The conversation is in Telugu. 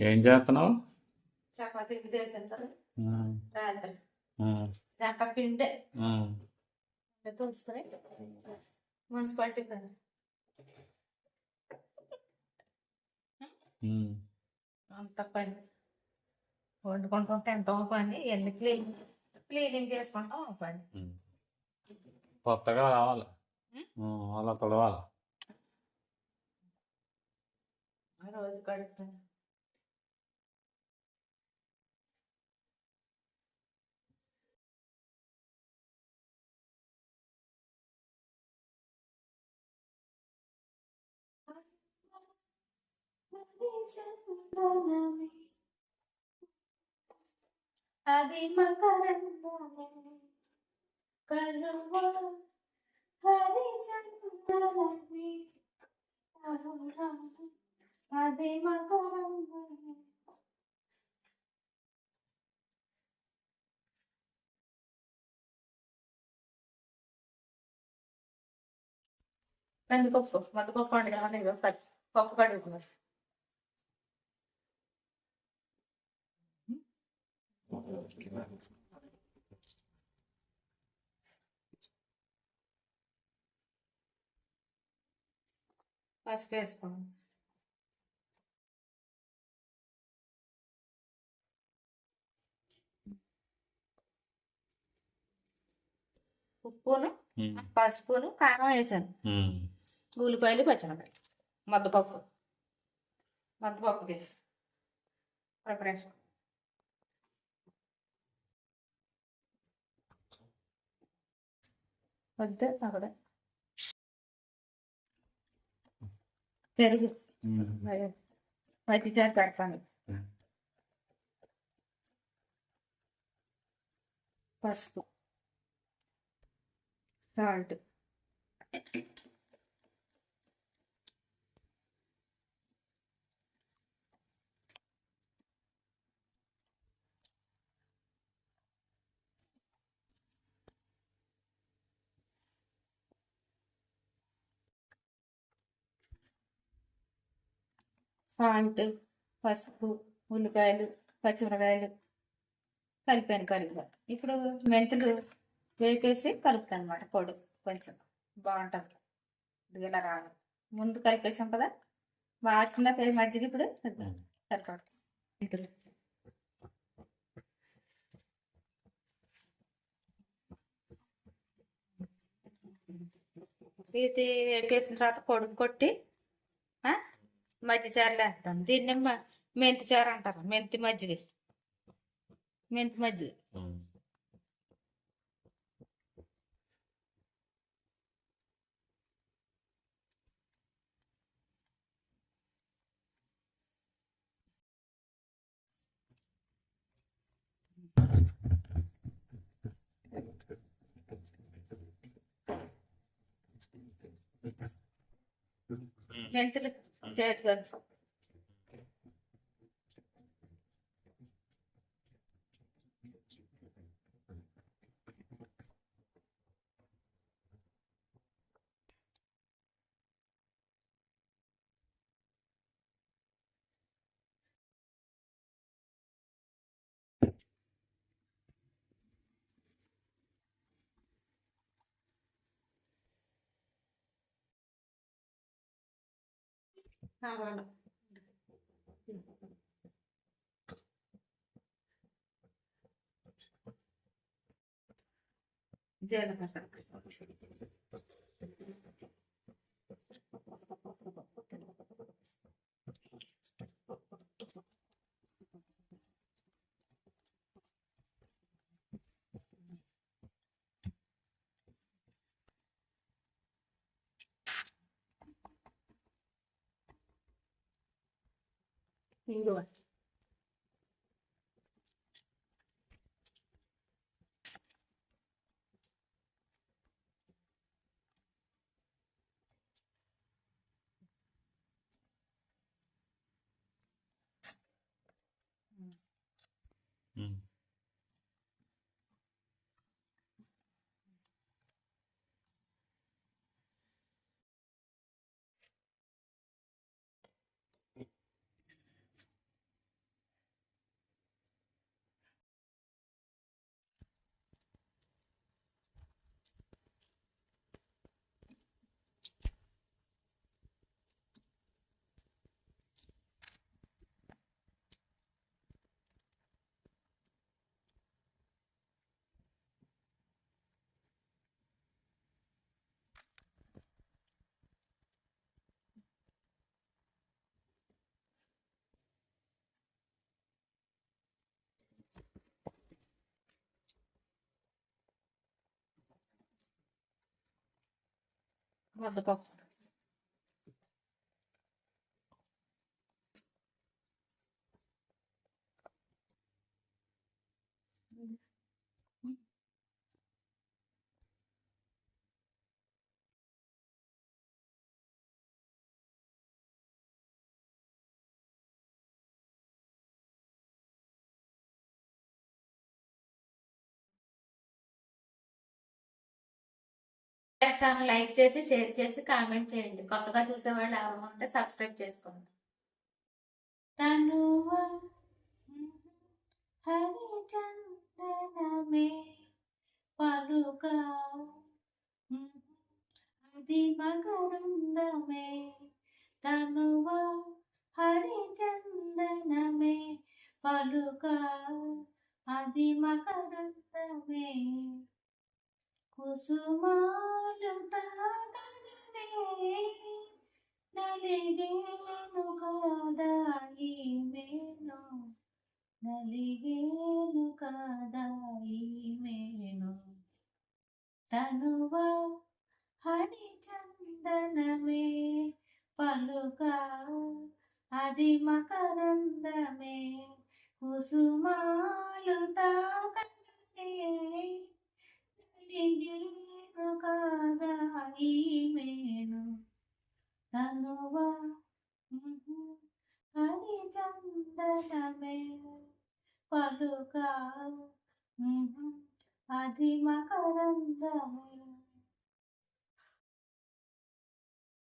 ఏం చేస్తున్నావు? మున్సిపాలిటీ. అంత పని. పని. ఎన్ని క్లీన్ క్లీనింగ్ చేసుకుంటాం పని. కొత్తగా రావాలి. అలా తొడవాలి. రోజు గడుపుతాను అది మకరందమే. కలువ హరి చందనమే అది మకరందమే. కందిపప్పు మద్దపప్పు అండి కావాలి పప్పు కడుగుతున్నారు పసుపు వేసుకోండి ఉప్పును? పసుపును? కారం వేసాను. ఉల్లిపాయలు పచ్చిమిరపకాయలు. మద్దపప్పు. మద్దపప్పుకి ప్రిపరేషన్ അത് അവിടെ ചെറുത് വറ്റിച്ചാൽ കിടക്കാൻ പസുപ്പ് സാൾട്ട് సాల్ట్ సాల్ట్ పసుపు ఉల్లిపాయలు పచ్చిమిరకాయలు కలిపాను కలుపుగా. ఇప్పుడు మెంతులు వేపేసి కలుపుతాను అనమాట పొడి కొంచెం. బాగుంటుంది. ఇలా రావాలి. ముందు కలిపేసాం కదా? బాగా పేరు మజ్జిగ ఇప్పుడు సరిపడు మెంతులు. ఇది వేపేసిన తర్వాత పొడుగు కొట్టి మజ్జిగ చారులు వేస్తాను దీన్ని మ- మెంతి చారు అంటారు మెంతి మజ్జిగ మెంతి మజ్జిగ 茄子。ജലപത്രം You can go left. Mm. ఉమ్. ముద్దపప్పు ఛానల్ లైక్ చేసి షేర్ చేసి కామెంట్ చేయండి. కొత్తగా చూసేవాళ్ళు ఎవరు ఉంటే సబ్స్క్రైబ్ చేసుకోండి. తనువ హరిచందనమే పలుక. అది మకరందమే తనువ హరిచందనమే పలుక. అది మకరందమే కుసుమాలు తాగనే నలిగేను కాదాయి మేను నలిగేను కాదాయి మేను తనువ హరిచందనమే పలుక అది మకరందమే కుసుమాలు తాకనే నలిగేను కాదాయి మేను తనువ చందనమే పలుక అది మకరందమే